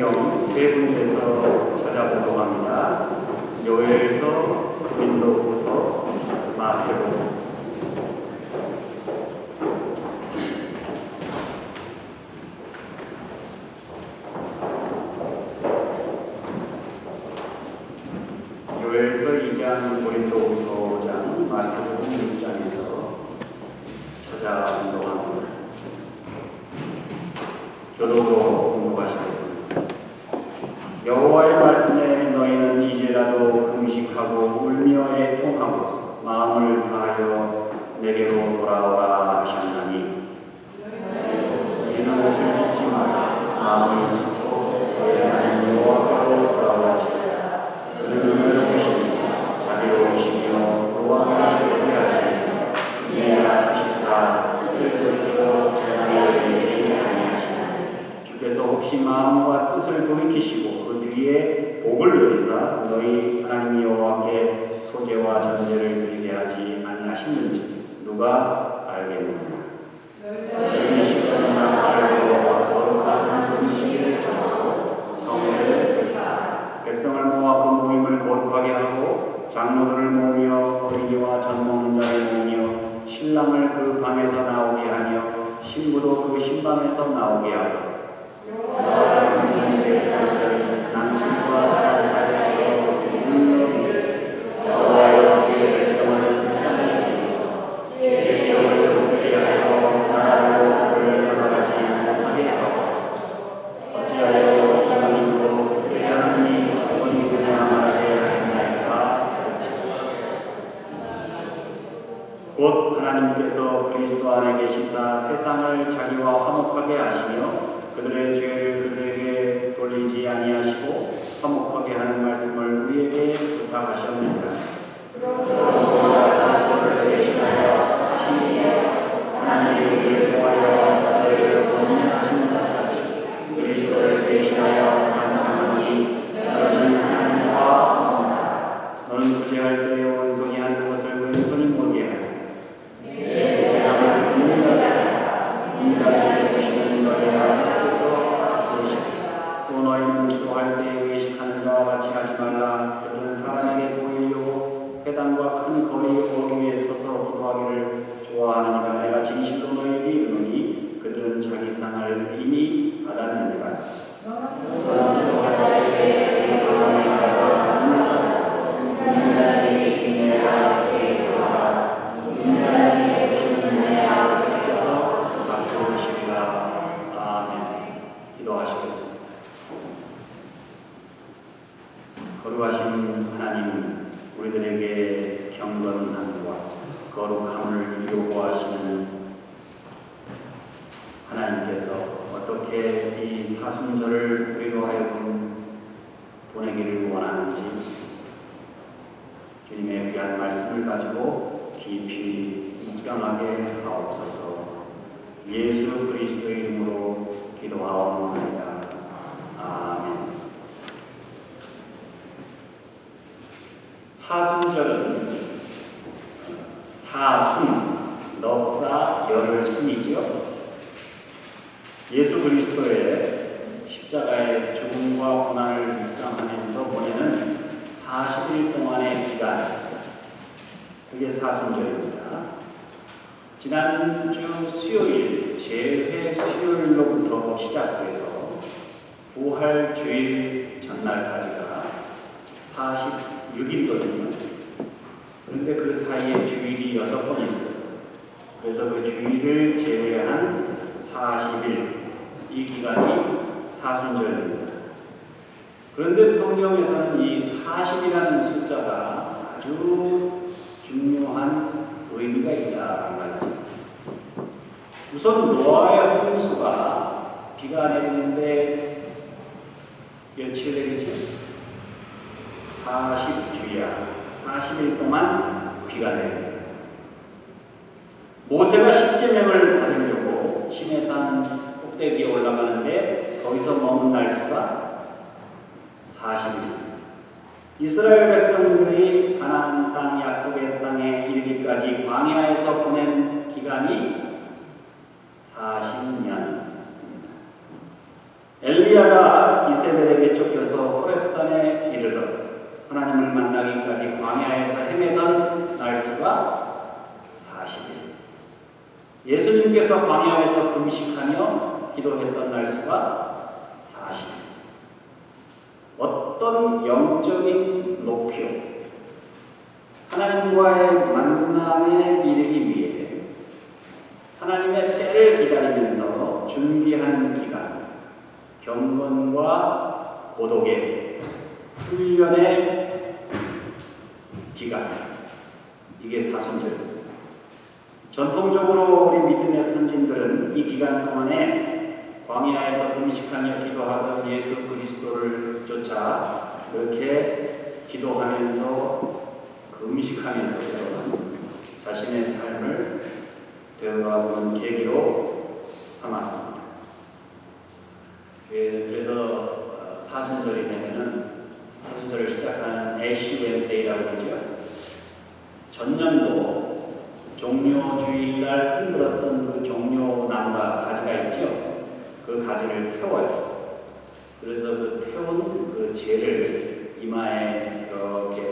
성경 세 군데서 찾아보도록 합니다. 요엘서, 민록 하순 넉사 열을 심이죠. 예수 그리스도의 성경에서는 이 40이라는 숫자가 아주 중요한 의미가 있다는 말이죠. 우선 노아의 홍수가 비가 내리는데 며칠 내리죠? 40주야. 40일 동안 비가 내립니다. 모세가 십계명을 받으려고 시내산 꼭대기에 올라가는데 거기서 머문 날 수가 이스라엘 백성들이 가나안 땅 약속의 땅에 이르기까지 광야에서 보낸 기간이 40년. 엘리야가 이세벨에게 쫓겨서 호렙산에 이르러 하나님을 만나기까지 광야에서 헤매던 날수가 40일. 예수님께서 광야에서 금식하며 기도했던 날수가 어떤 영적인 목표, 하나님과의 만남에 이르기 위해 하나님의 때를 기다리면서 준비하는 기간, 경건과 고독의 훈련의 기간, 이게 사순절. 전통적으로 우리 믿음의 선진들은 이 기간 동안에 광야에서 금식하며 기도하던 예수 그리스도를 쫓아 이렇게 기도하면서 금식하면서 배워가는 자신의 삶을 배워가는 계기로 삼았습니다. 예, 그래서 어, 사순절이 되면은 사순절을 시작하는 애쉬 웬스데이라고 그러죠. 전년도 종료 주일날 흔들었던 그 종료 나무가 가지가 있죠. 그 가지를 태워요. 그래서 그 태운 그 재를 이마에 이렇게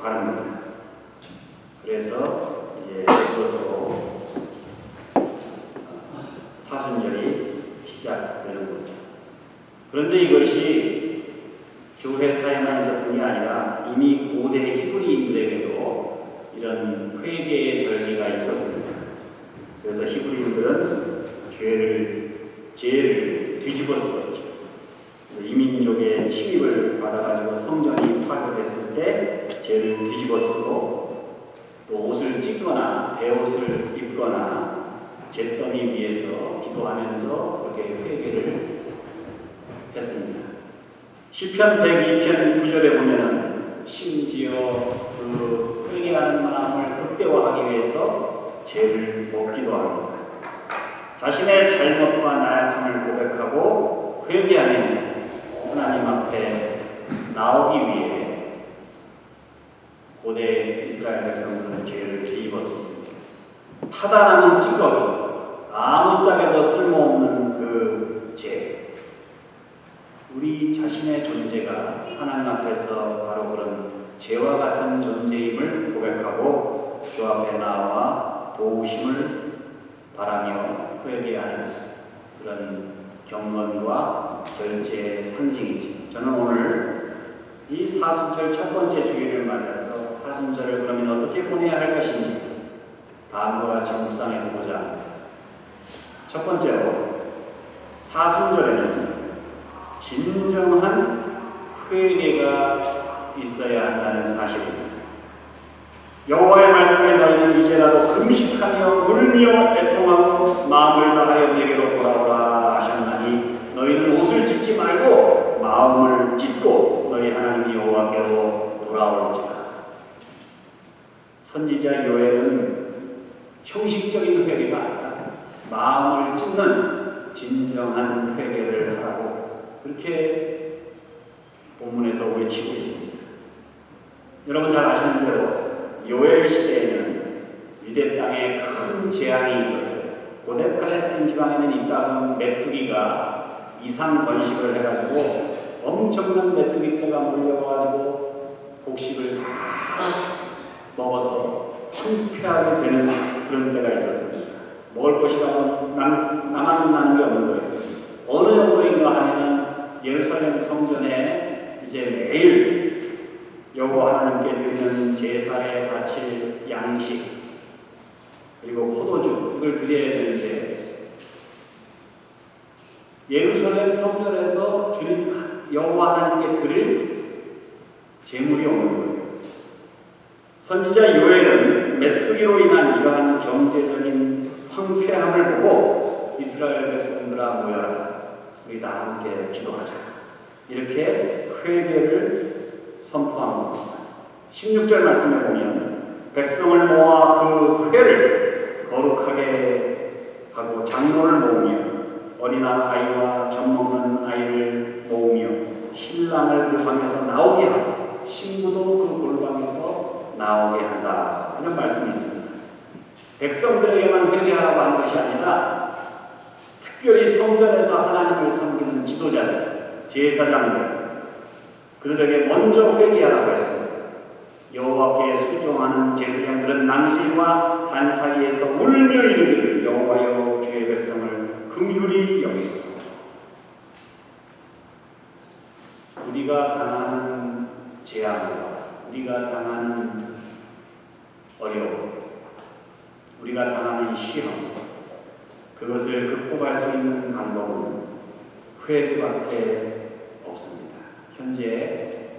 바릅니다. 그래서 이제 그것으로 사순절이 시작되는 거죠. 그런데 이것이 교회 사회만 있었던 게 아니라 이미 고대 히브리인들에게도 이런 회개의 절기가 있었습니다. 그래서 히브리인들은 죄를 죄를 뒤집었었죠. 그래서 이민족의 침입을 받아가지고 성전이 파괴됐을 때 죄를 뒤집어쓰고 또 옷을 찢거나 배옷을 입거나 잿더미 위에서 기도하면서 그렇게 회개를 했습니다. 시편 102편 9절에 보면은 심지어 그 회개하는 마음을 극대화하기 위해서 죄를 먹기도 합니다. 자신의 잘못과 나약함을 고백하고 회개하면서 하나님 앞에 나오기 위해 고대 이스라엘 백성들은 죄를 뒤집었었습니다. 타다라는 찌꺼기, 아무 짝에도 쓸모없는 그 죄. 우리 자신의 존재가 하나님 앞에서 바로 그런 죄와 같은 존재임을 고백하고 주 앞에 나와 도우심을 바라며 회개하는 그런 경건과 절제의 상징이죠. 저는 오늘 이 사순절 첫 번째 주일을 맞아서 사순절을 그러면 어떻게 보내야 할 것인지 다음과 같이 묵상해 보고자 합니다. 첫 번째로 사순절에는 진정한 회개가 있어야 한다는 사실입니다. 여호와의 말씀에 너희는 이제라도 금식하며 울며 애통하고 마음을 다하여 내게로 돌아오라 하셨나니 너희는 옷을 찢지 말고 마음을 찢고 너희 하나님 여호와께로 돌아올지라. 선지자 요엘은 형식적인 회개가 아니라 마음을 찢는 진정한 회개를 하라고 그렇게 본문에서 외치고 있습니다. 여러분 잘 아시는 대로 요엘 시대에는 유대 땅에 큰 재앙이 있었어요. 고대 팔레스타인 지방에는 이 땅은 메뚜기가 이상 번식을 해가지고 엄청난 메뚜기 떼가 몰려와가지고 곡식을 다 먹어서 황폐하게 되는 그런 때가 있었습니다. 먹을 것이라고 남, 나만 나는 게 없는 거예요. 어느 정도인가 하면은 예루살렘 성전에 이제 매일 여호와 하나님께 드리는 제사에 바칠 양식 그리고 포도주 이걸 드려야 되는데 예루살렘 성전에서 주님 여호와 하나님께 드릴 제물이 없는 거예요. 선지자 요엘은 메뚜기로 인한 이러한 경제적인 황폐함을 보고 이스라엘 백성들아 모여라 우리 다 함께 기도하자 이렇게 회개를 선포한 겁니다. 16절 말씀에 보면 백성을 모아 그 회를 거룩하게 하고 장로를 모으며 어린아 아이와 젖 먹는 아이를 모으며 신랑을 그 방에서 나오게 하고 신부도 그 골방에서 나오게 한다 이런 말씀이 있습니다. 백성들에게만 회개하라고 하는 것이 아니라 특별히 성전에서 하나님을 섬기는 지도자들 제사장들 그들에게 먼저 회개하라고 했습니다. 여호와께 수종하는 제사장들은 낭실과 단 사이에서 울며 이르기를 여호와여 주의 백성을 긍휼히 여기소서. 우리가 당하는 재앙과 우리가 당하는 어려움, 우리가 당하는 시험, 그것을 극복할 수 있는 방법은 회개밖에 없습니다. 현재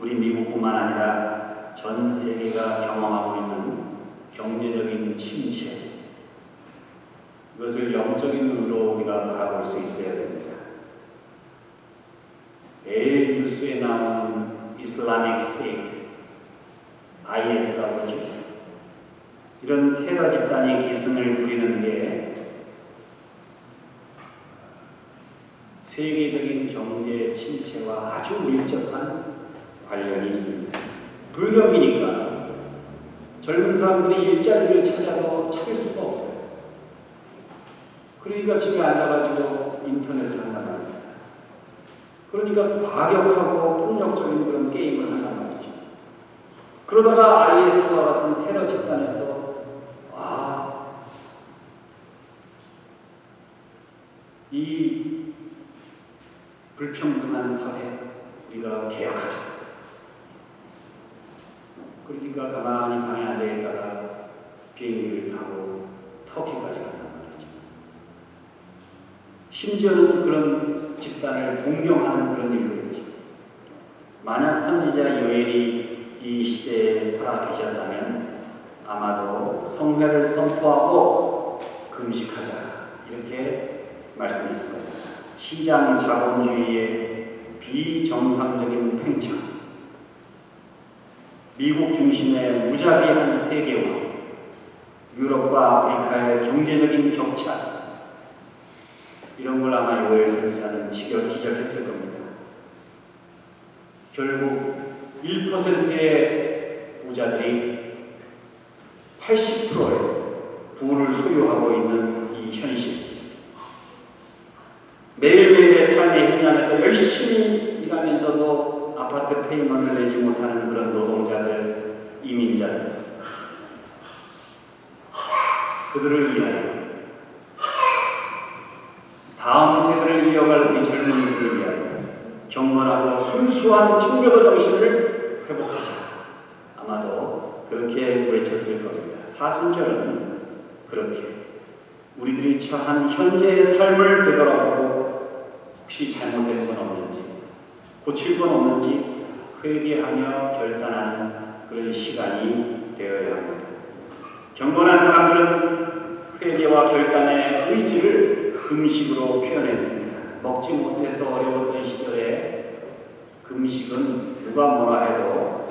우리 미국뿐만 아니라 전 세계가 경험하고 있는 경제적인 침체, 이것을 영적인 눈으로 우리가 바라볼 수 있어야 됩니다. 매일 뉴스에 나오는 이슬라믹 스테이트, IS라고 하죠. 이런 테러 집단이 기승을 부리는 게 세계적인 경제 침체와 아주 밀접한 관련이 있습니다. 불경기니까 젊은 사람들이 일자리를 찾아도 찾을 수가 없어요. 그러니까 집에 앉아가지고 인터넷을 한단 말입니다. 그러니까 과격하고 폭력적인 그런 게임을 한단 말이죠. 그러다가 IS와 같은 테러 집단에서 아, 이 불평등한 사회 우리가 개혁하자. 그러니까 가만히 방에 앉아 있다가 비행기를 타고 터키까지 말이죠. 심지어는 그런 집단을 동경하는 그런 일도 있죠. 만약 선지자 요엘이 이 시대에 살아 계셨다면 아마도 성회를 선포하고 금식하자 이렇게 말씀했을 겁니다. 시장 자본주의의 비정상적인 팽창, 미국 중심의 무자비한 세계화, 유럽과 아프리카의 경제적인 격차, 이런 걸 아마 요엘 선지자는 지적, 지적했을 겁니다. 결국 1%의 부자들이 80%의 부를 소유하고 있는 이 현실. 매일매일의 삶의 현장에서 열심히 일하면서도 아파트 페이먼을 내지 못하는 그런 노동자들, 이민자들. 그들을 위하여 다음 세대를 이어갈 우리 젊은이들을 위하여 경건하고 순수한 청교도 정신을 회복하자. 아마도 그렇게 외쳤을 겁니다. 사순절은 그렇게 우리들이 처한 현재의 삶을 되돌아보고 혹시 잘못된 건 없는지 고칠 건 없는지 회개하며 결단하는 그런 시간이 되어야 합니다. 경건한 사람들은 회개와 결단의 의지를 금식으로 표현했습니다. 먹지 못해서 어려웠던 시절에 금식은 누가 뭐라 해도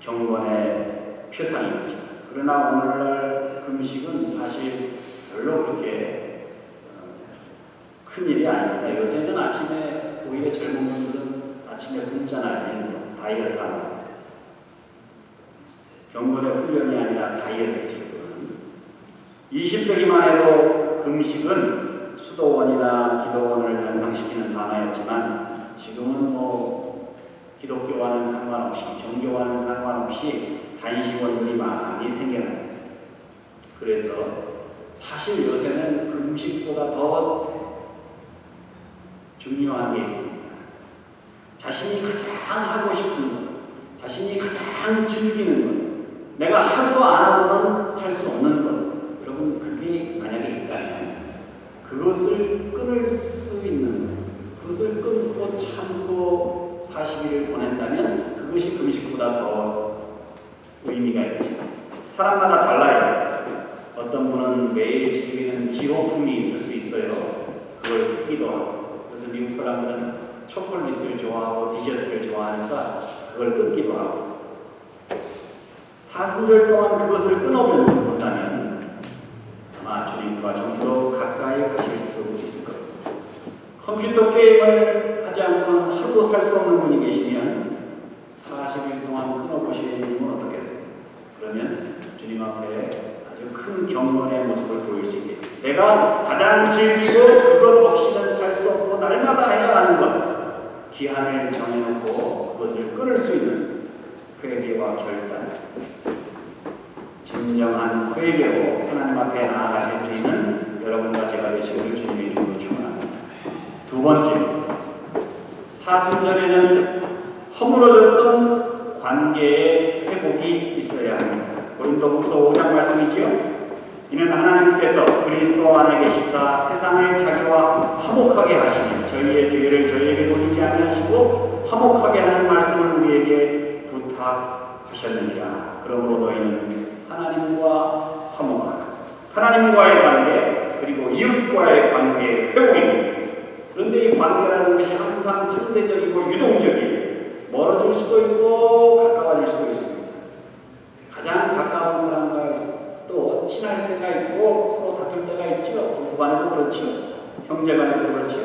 경건의 표상이었죠. 그러나 오늘날 금식은 사실 별로 그렇게 어, 큰 일이 아닙니다. 요새는 아침에 오히려 젊은 분들은 아침에 굶잖아요. 다이어트 하는 거. 경건의 훈련이 아니라 다이어트죠. 20세기만 해도 금식은 수도원이나 기도원을 연상시키는 단어였지만 지금은 뭐 기독교와는 상관없이 종교와는 상관없이 단식원들이 많이 생겨납니다. 그래서 사실 요새는 금식보다 더 중요한 게 있습니다. 자신이 가장 하고 싶은 것, 자신이 가장 즐기는 것, 내가 하도 안 하고는 살 수 없는 것, 그게 만약에 있다면 그것을 끊을 수 있는 그것을 끊고 참고 40일을 보낸다면 그것이 금식보다 더 의미가 있죠. 사람마다 달라요. 어떤 분은 매일 즐기는 기호품이 있을 수 있어요. 그걸 끊기도 하고. 그래서 미국 사람들은 초콜릿을 좋아하고 디저트를 좋아하니까 그걸 끊기도 하고. 사순절 동안 그것을 끊어면 본다면 아마 주님과 좀 더 가까이 가실 수 있을 겁니다. 컴퓨터 게임을 하지 않고는 하루도 살 수 없는 분이 계시면 40일 동안 끊어보시는 분은 어떻겠어요? 그러면 주님 앞에 아주 큰 경건의 모습을 보일 수 있게 내가 가장 즐기고 그것 없이는 살 수 없고 날마다 해야 하는 기한을 정해놓고 그것을 끊을 수 있는 회개와 결단, 진정한 회개로 하나님 앞에 나아가실 수 있는 여러분과 제가 되시기를 주님의 이름으로 축원합니다. 두 번째, 사순절에는 허물어졌던 관계의 회복이 있어야 합니다. 고린도후서 5장 말씀이지요. 이는 하나님께서 그리스도 안에 계시사 세상을 자기와 화목하게 하시니 저희의 죄를 저희에게 돌리지 아니하시고 화목하게 하는 말씀을 우리에게 부탁하셨느니라. 그러므로 너희는 하나님과 화목하라. 하나님과의 관계 그리고 이웃과의 관계의 회복입니다. 이 관계라는 것이 항상 상대적이고 유동적이에요. 멀어질 수도 있고 가까워질 수도 있습니다. 가장 가까운 사람과 또 친할 때가 있고 서로 다툴 때가 있죠. 부부간에도 그렇죠. 형제간에도 그렇죠.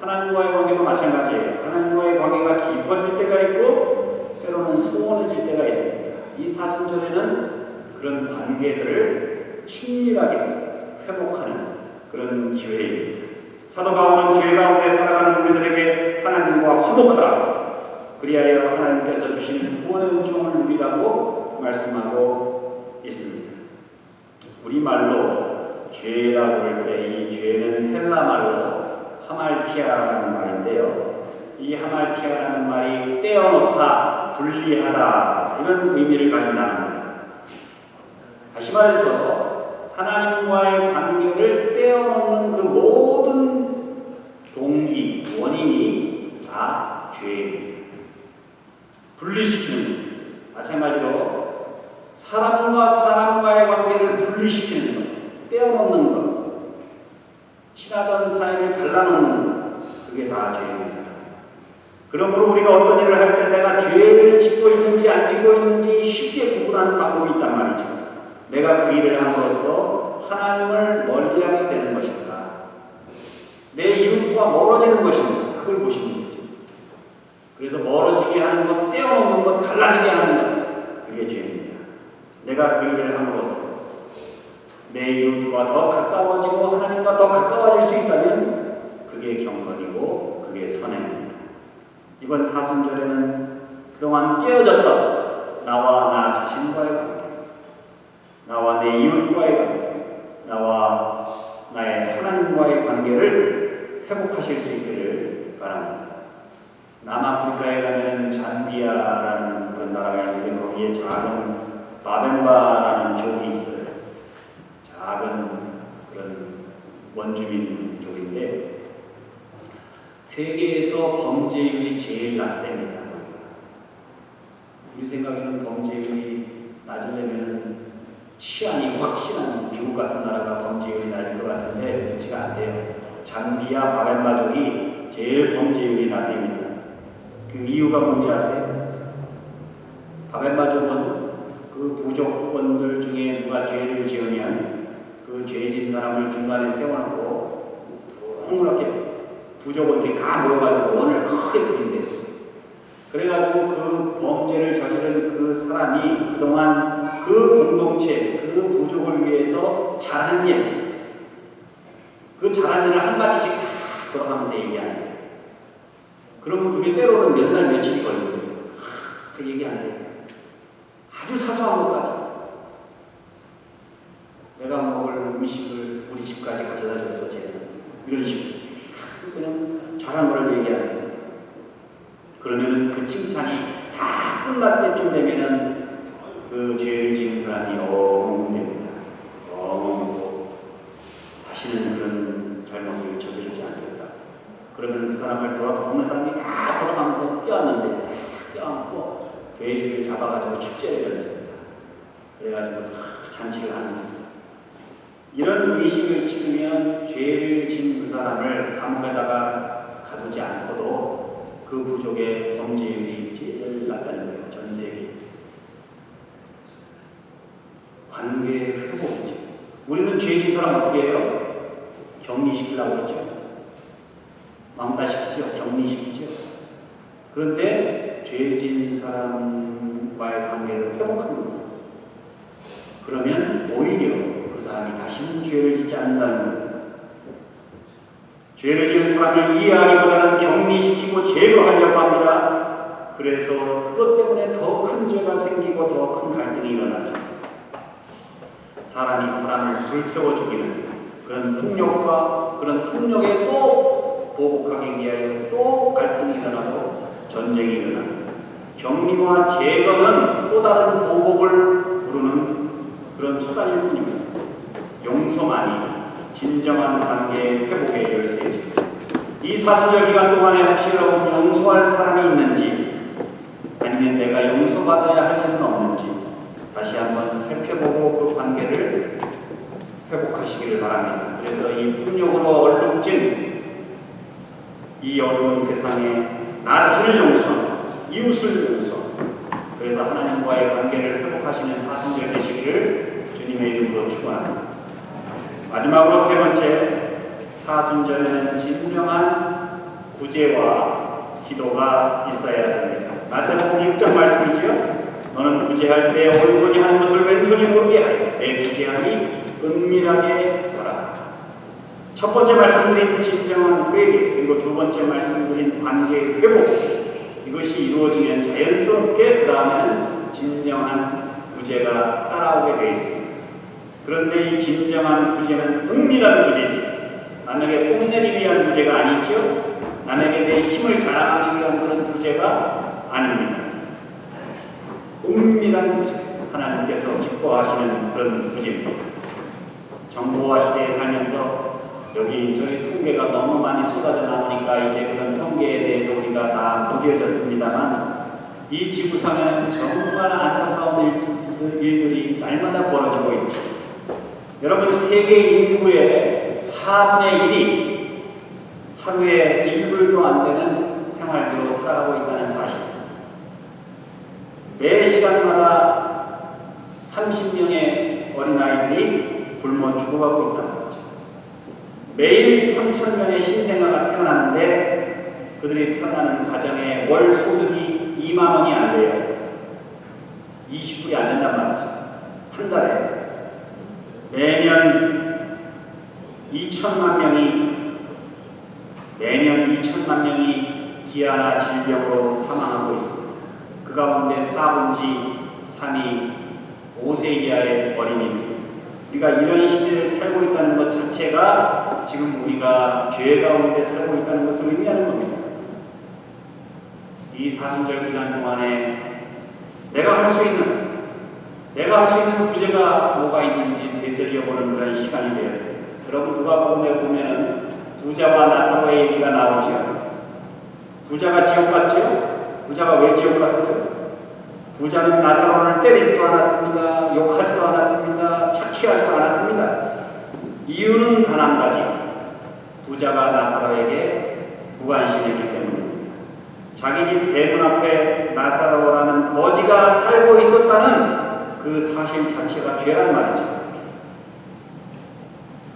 하나님과의 관계도 마찬가지예요. 하나님과의 관계가 깊어질 때가 있고 때로는 소원해질 때가 있습니다. 이 사순절에는 그런 관계들을 친밀하게 회복하는 그런 기회입니다. 사도 바울은 죄 가운데 살아가는 우리들에게 하나님과 화목하라. 그리하여 하나님께서 주신 구원의 은총을 누리라고 말씀하고 있습니다. 우리말로 죄라고 할 때 이 죄는 헬라말로 하말티아라는 말인데요. 이 하말티아라는 말이 떼어놓다, 분리하다 이런 의미를 가진다는 겁니다. 다시 말해서 하나님과의 관계를 떼어놓는 그 모든 동기, 원인이 다 죄입니다. 분리시키는 마찬가지로 사람과 사람과의 관계를 분리시키는 것, 떼어놓는 것, 친하던 사이를 갈라놓는 것, 그게 다 죄입니다. 그러므로 우리가 어떤 일을 할 때 내가 죄를 짓고 있는지 안 짓고 있는지 쉽게 구분하는 방법이 있단 말이죠. 내가 그 일을 함으로써 하나님을 멀리하게 되는 것인가? 내 이웃과 멀어지는 것인가? 그걸 보시는 거죠. 그래서 멀어지게 하는 것, 떼어놓는 것, 갈라지게 하는 것, 그게 죄입니다. 내가 그 일을 함으로써 내 이웃과 더 가까워지고 하나님과 더 가까워질 수 있다면 그게 경건이고 그게 선행입니다. 이번 사순절에는 그동안 깨어졌던 나와 나 자신과의 나와 내 이웃과의 관계, 나와 나의 하나님과의 관계를 회복하실 수 있기를 바랍니다. 남아프리카에 가면 잠비아라는 그런 나라가 있는데 거기에 작은 바벤바라는 족이 있어요. 작은 그런 원주민 족인데 세계에서 범죄율이 제일 낮답니다. 우리 생각에는 범죄율이 치안이 확실한 미국 같은 나라가 범죄율이 낮을 것 같은데 그렇지가 않대요. 잠비아 바벤바족이 제일 범죄율이 낮답니다. 그 이유가 뭔지 아세요? 바벤바족은 그 부족원들 중에 누가 죄를 지으면 그 죄진 사람을 중간에 세워놓고 동그랗게 부족원들이 다 모여가지고 원을 크게 그린대요. 그래가지고 그 범죄를 저지른 그 사람이 그동안 그 공동체, 그 부족을 위해서 잘한 일, 그 잘한 일을 한 가지씩 다 돌아가면서 얘기하는 거예요. 그러면 그게 때로는 몇 날 며칠이 걸린대요. 그 얘기 안 돼요. 아주 사소한 것까지. 내가 먹을 음식을 우리 집까지 가져다 줬어, 쟤는. 이런 식으로. 그냥 잘한 걸 얘기하는 거예요. 그러면은 그 칭찬이 다 끝날 때쯤 되면은 그 죄를 지은 사람이 어흥됩니다. 어흥 다시는 그런 잘못을 저지르지 않겠다. 그러면 그 사람을 돌아, 동네 사람이 다 돌아가면서 껴안는데 다 껴안고 돼지를 잡아가지고 축제를 열립니다. 그래가지고 다 잔치를 하는 겁니다. 이런 의식을 치르면 죄를 지은 그 사람을 감옥에다가 가두지 않고도 그 부족의 범죄율이 제일 낮다는 거예요. 전 세계. 관계 회복이죠. 우리는 죄진 사람 어떻게 해요? 격리시키려고 그러죠. 망다시키죠. 격리시키죠. 그런데 죄진 사람과의 관계를 회복하는 거예요. 그러면 오히려 그 사람이 다시는 죄를 짓지 않는다는 거예요. 죄를 지은 사람을 이해하기보다는 격리시키고 제거하려고 합니다. 그래서 그것 때문에 더 큰 죄가 생기고 더 큰 갈등이 일어나죠. 사람이 사람을 불태워 죽이는 그런 폭력과 그런 폭력에 또 보복하기 위하여 또 갈등이 일어나고 전쟁이 일어나고 격리와 제거는 또 다른 보복을 부르는 그런 수단일 뿐입니다. 용서만이 진정한 관계의 회복의 열쇠죠. 이 사순절 기간 동안에 혹시 여러분 용서할 사람이 있는지 아니면 내가 용서받아야 할 일은 없는지 다시 한번 관계를 회복하시기를 바랍니다. 그래서 이 폭력으로 얼룩진 이 어려운 세상에 나 자신을 용서, 이웃을 용서, 그래서 하나님과의 관계를 회복하시는 사순절 되시기를 주님의 이름으로 축원합니다. 마지막으로 세 번째 사순절에는 진정한 구제와 기도가 있어야 됩니다. 마태복음 6장 말씀이지요. 너는 구제할 때 오른손이 하는 것을 왼손이 모르게 하여 내 구제함이 은밀하게 하라. 첫 번째 말씀드린 진정한 회개 그리고 두 번째 말씀드린 관계의 회복 이것이 이루어지면 자연스럽게 그 다음에는 진정한 구제가 따라오게 되어 있습니다. 그런데 이 진정한 구제는 은밀한 구제지 남에게 뽐내기 위한 구제가 아니죠. 남에게 내 힘을 자랑하기 위한 그런 구제가 아닙니다. 은밀한 구제 하나님께서 기뻐하시는 그런 구제입니다. 정보화 시대에 살면서 여기 저희 통계가 너무 많이 쏟아져 나오니까 이제 그런 통계에 대해서 우리가 다 무뎌졌습니다만 이 지구상에는 정말 안타까운 일, 일들이 날마다 벌어지고 있죠. 여러분 세계 인구의 4분의 1이 하루에 1불도 안 되는 생활비로 살아가고 있다는 사실. 매 시간마다 30명의 어린아이들이 굶어 죽어가고 있다는 거죠. 매일 3천 명의 신생아가 태어나는데 그들이 태어나는 가정의 월 소득이 2만 원이 안 돼요. 20불이 안 된단 말이죠. 한 달에. 매년 2천만 명이 매년 2천만 명이 기아나 질병으로 사망하고 있습니다. 그 가운데 4분지 3이 5세 이하의 어린이들. 우리가 이런 시대를 살고 있다는 것 자체가 지금 우리가 죄 가운데 살고 있다는 것을 의미하는 겁니다. 이 사순절 기간 동안에 내가 할 수 있는 내가 할 수 있는 구제가 뭐가 있는지 되새겨보는 그런 시간이 되어야 돼요. 여러분 누가복음에 보면은 부자와 나사로의 얘기가 나오죠. 부자가 지옥 갔죠? 부자가 왜 지옥 갔어요? 부자는 나사로를 때리지도 않았습니다. 욕하지도 않았습니다. 착취하지도 않았습니다. 이유는 단 한 가지. 부자가 나사로에게 무관심했기 때문입니다. 자기 집 대문 앞에 나사로라는 거지가 살고 있었다는 그 사실 자체가 죄란 말이죠.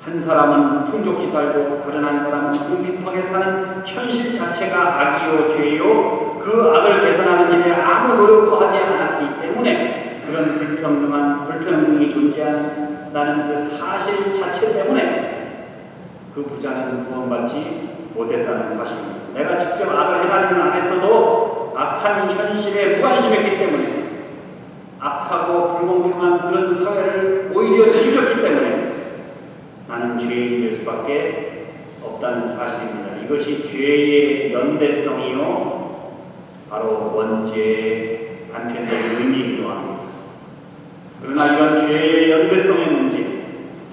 한 사람은 풍족히 살고 다른 한 사람은 궁핍하게 사는 현실 자체가 악이요 죄요 그 악을 개선하는 일에 아무 노력도 하지 않았기 때문에 그런 불평등한 불평등이 존재한다는 그 사실 자체 때문에 그 부자는 구원받지 못했다는 사실입니다. 내가 직접 악을 행하지는 않았어도 악한 현실에 무관심했기 때문에 악하고 불공평한 그런 사회를 오히려 즐겼기 때문에 나는 죄인이 될 수밖에 없다는 사실입니다. 이것이 죄의 연대성이요. 바로 원죄의 단편적인 의미이기도 합니다. 그러나 이런 죄의 연대성의 문제,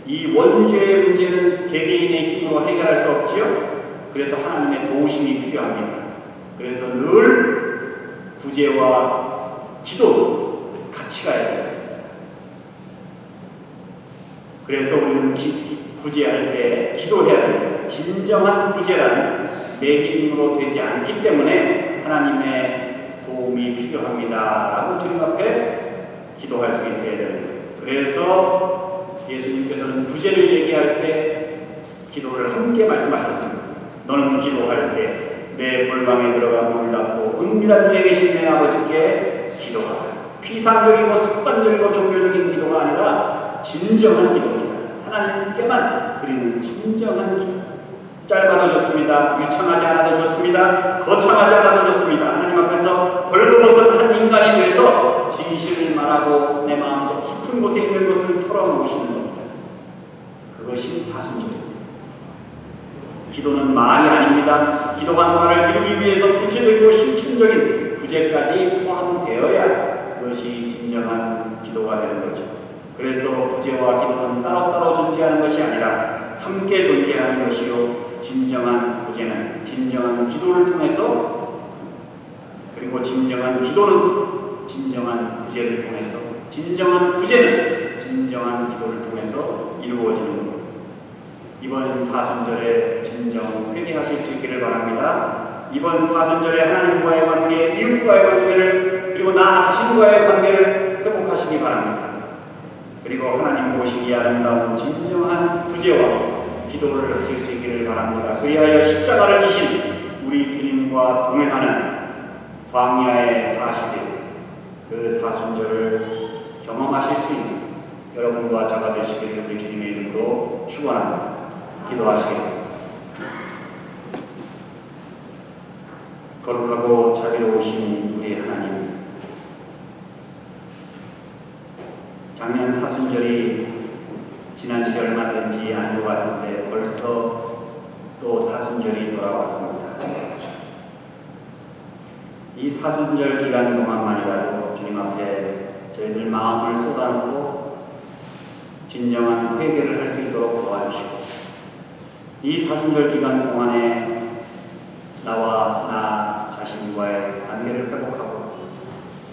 이 원죄의 문제는 개개인의 힘으로 해결할 수 없지요. 그래서 하나님의 도우심이 필요합니다. 그래서 늘 구제와 기도 같이 가야 돼요. 그래서 우리는 기, 구제할 때 기도해야 됩니다. 진정한 구제란 내 힘으로 되지 않기 때문에 하나님의 도움이 필요합니다 라고 주님 앞에 기도할 수 있어야 됩니다. 그래서 예수님께서는 구제를 얘기할 때 기도를 함께 말씀하셨습니다. 너는 기도할 때 내 골방에 들어가 문을 닫고 은밀한 데에 계신 내 아버지께 기도하라. 피상적이고 습관적이고 종교적인 기도가 아니라 진정한 기도입니다. 하나님께만 드리는 진정한 기도. 짧아도 좋습니다. 유창하지 않아도 좋습니다. 거창하지 않아도 좋습니다. 하나님 앞에서 벌거벗은 한 인간이 돼서 진실을 말하고 내 마음속 깊은 곳에 있는 것을 털어놓으시는 겁니다. 그것이 사순절입니다. 기도는 말이 아닙니다. 기도한 말을 이루기 위해서 구체적이고 실천적인 구제까지 포함되어야 그것이 진정한 기도가 되는 거죠. 그래서 구제와 기도는 따로따로 존재하는 것이 아니라 함께 존재하는 것이요. 진정한 구제는 진정한 기도를 통해서 그리고 진정한 기도는 진정한 구제를 통해서 진정한 구제는 진정한 기도를 통해서 이루어지는. 이번 사순절에 진정 회개하실 수 있기를 바랍니다. 이번 사순절에 하나님과의 관계, 이웃과의 관계를 그리고 나 자신과의 관계를 회복하시기 바랍니다. 그리고 하나님 보시기에 아름다운 진정한 구제와 기도를 하실 수 있기를 바랍니다. 그리하여 십자가를 지신 우리 주님과 동행하는 광야의 40일 그 사순절을 경험하실 수 있는 여러분과 저가 되시기를 우리 주님의 이름으로 축원합니다. 기도하시겠습니다. 거룩하고 자비로우신 우리 하나님 작년 사순절이 지난 지 얼마 되지 않은 것 같은데 벌써 또 사순절이 돌아왔습니다. 이 사순절 기간 동안만이라도 주님 앞에 저희들 마음을 쏟아놓고 진정한 회개를 할 수 있도록 도와주시고 이 사순절 기간 동안에 나와 나 자신과의 관계를 회복하고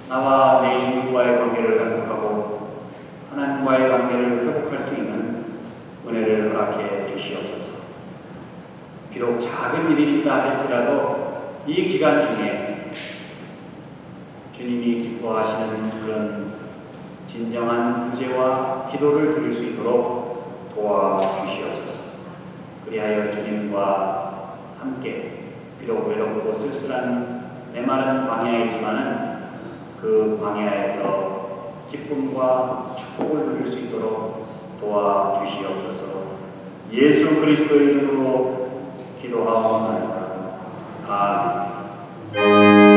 나와 내 이웃과의 관계를 회복하고 하나님과의 회복할 수 있는 은혜를 허락해 주시옵소서. 비록 작은 일이라 할지라도 이 기간 중에 주님이 기뻐하시는 그런 진정한 구제와 기도를 드릴 수 있도록 도와주시옵소서. 그리하여 주님과 함께 비록 외롭고 쓸쓸한 메마른 광야이지만은 그 광야에서 기쁨과 축복을 누릴 수 있도록 도와주시옵소서. 예수 그리스도의 이름으로 기도하옵나이다. 아멘.